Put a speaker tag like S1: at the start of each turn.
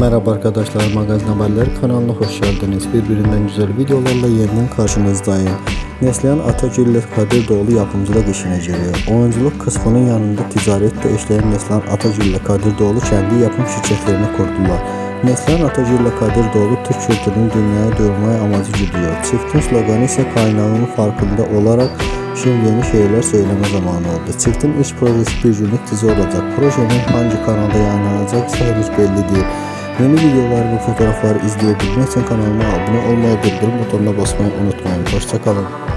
S1: Merhaba arkadaşlar, Magazin Haberleri kanalına hoş geldiniz. Birbirinden güzel videolarla yeniden karşınızdayım. Neslihan Atagül ile Kadir Doğulu yapımcılık işine giriyor. Oyunculuk kısmının yanında ticarette işleyen Neslihan Atagül ile Kadir Doğulu kendi yapım şirketlerini kurdular. Neslihan Atagül ile Kadir Doğulu Türk kültürünü dünyaya duyurmaya amacı gidiyor. Çiftin sloganı ise kaynağının farkında olarak Şimdi yeni şeyler söyleme zamanı oldu. Çiftin ilk projesi bir günlük dizi olacak. Projenin hangi kanalda yayınlanacaksa henüz belli değil. Yeni videolar ve fotoğrafları izleyebilmek için kanalıma abone olmayı, bildirim butonuna basmayı unutmayın. Hoşçakalın.